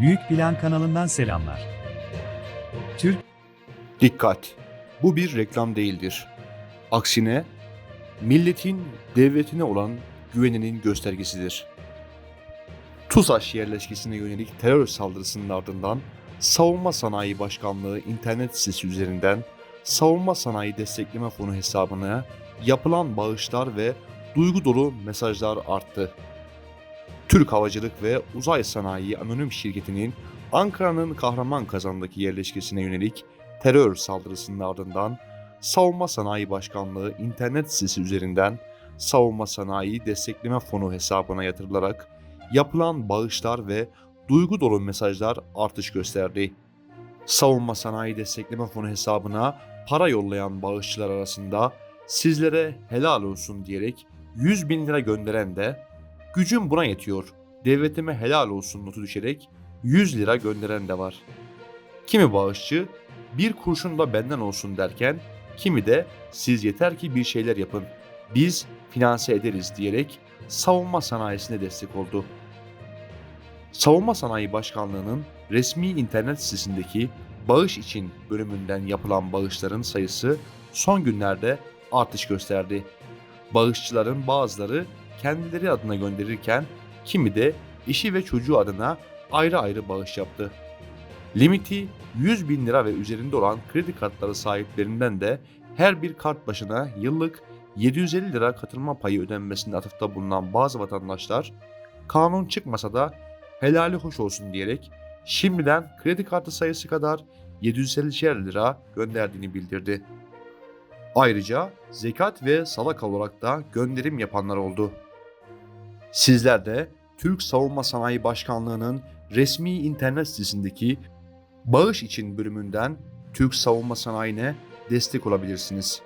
Büyük Plan kanalından selamlar. Türk Dikkat! Bu bir reklam değildir. Aksine milletin devletine olan güveninin göstergesidir. TUSAŞ yerleşkesine yönelik terör saldırısının ardından Savunma Sanayi Başkanlığı internet sitesi üzerinden Savunma Sanayi Destekleme Fonu hesabına yapılan bağışlar ve duygu dolu mesajlar arttı. Türk Havacılık ve Uzay Sanayi Anonim Şirketi'nin Ankara'nın Kahramanmaraş'daki yerleşkesine yönelik terör saldırısının ardından Savunma Sanayi Başkanlığı internet sitesi üzerinden Savunma Sanayi Destekleme Fonu hesabına yatırılarak yapılan bağışlar ve duygu dolu mesajlar artış gösterdi. Savunma Sanayi Destekleme Fonu hesabına para yollayan bağışçılar arasında sizlere helal olsun diyerek 100 bin lira gönderen de gücüm buna yetiyor, devletime helal olsun notu düşerek 100 lira gönderen de var. Kimi bağışçı bir kurşun da benden olsun derken kimi de siz yeter ki bir şeyler yapın, biz finanse ederiz diyerek savunma sanayisine destek oldu. Savunma Sanayi Başkanlığı'nın resmi internet sitesindeki bağış için bölümünden yapılan bağışların sayısı son günlerde artış gösterdi. Bağışçıların bazıları kendileri adına gönderirken kimi de eşi ve çocuğu adına ayrı ayrı bağış yaptı. Limiti 100 bin lira ve üzerinde olan kredi kartları sahiplerinden de her bir kart başına yıllık 750 lira katılma payı ödenmesinde atıfta bulunan bazı vatandaşlar kanun çıkmasa da helali hoş olsun diyerek şimdiden kredi kartı sayısı kadar 750 lira gönderdiğini bildirdi. Ayrıca zekat ve salak olarak da gönderim yapanlar oldu. Sizler de Türk Savunma Sanayi Başkanlığı'nın resmi internet sitesindeki bağış için bölümünden Türk Savunma Sanayi'ne destek olabilirsiniz.